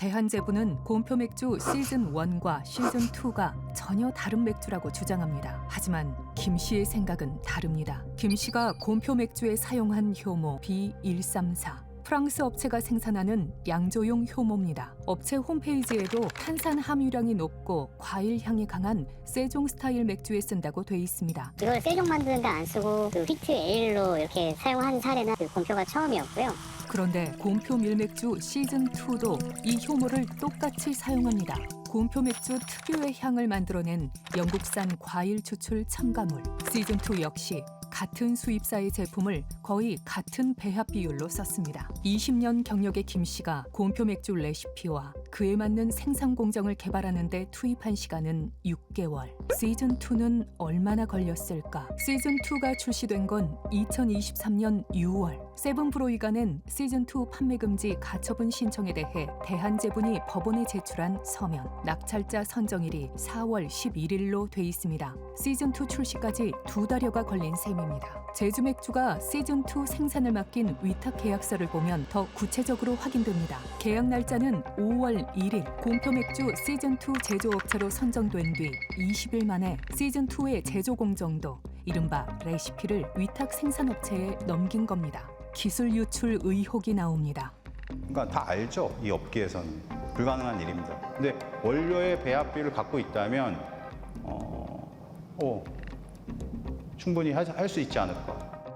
대한제부는 곰표 맥주 시즌 1과 시즌 2가 전혀 다른 맥주라고 주장합니다. 하지만 김 씨의 생각은 다릅니다. 김 씨가 곰표 맥주에 사용한 효모 B134 프랑스 업체가 생산하는 양조용 효모입니다. 업체 홈페이지에도 탄산 함유량이 높고 과일 향이 강한 세종 스타일 맥주에 쓴다고 돼 있습니다. 이걸 세종 만드는데 안 쓰고 그 휘트 에일로 이렇게 사용한 사례는 그 곰표가 처음이었고요. 그런데 곰표 밀맥주 시즌 2도 이 효모를 똑같이 사용합니다. 곰표 맥주 특유의 향을 만들어낸 영국산 과일 추출 첨가물 시즌 2 역시 같은 수입사의 제품을 거의 같은 배합 비율로 썼습니다. 20년 경력의 김 씨가 곰표 맥주 레시피와 그에 맞는 생산 공정을 개발하는 데 투입한 시간은 6개월. 시즌 2는 얼마나 걸렸을까? 시즌 2가 출시된 건 2023년 6월. 세븐브로이가 낸 시즌 2 판매 금지 가처분 신청에 대해 대한제분이 법원에 제출한 서면. 낙찰자 선정일이 4월 11일로 돼 있습니다. 시즌 2 출시까지 두 달여가 걸린 셈입니다. 제주 맥주가 시즌 2 생산을 맡긴 위탁 계약서를 보면 더 구체적으로 확인됩니다. 계약 날짜는 5월 1일. 곰표 맥주 시즌 2 제조업체로 선정된 뒤 20일 만에 시즌 2의 제조 공정도 이른바 레시피를 위탁 생산업체에 넘긴 겁니다. 기술 유출 의혹이 나옵니다. 그러니까 다 알죠. 이 업계에서는 불가능한 일입니다. 근데 원료의 배합비를 갖고 있다면 어, 어, 충분히 할 수 있지 않을까.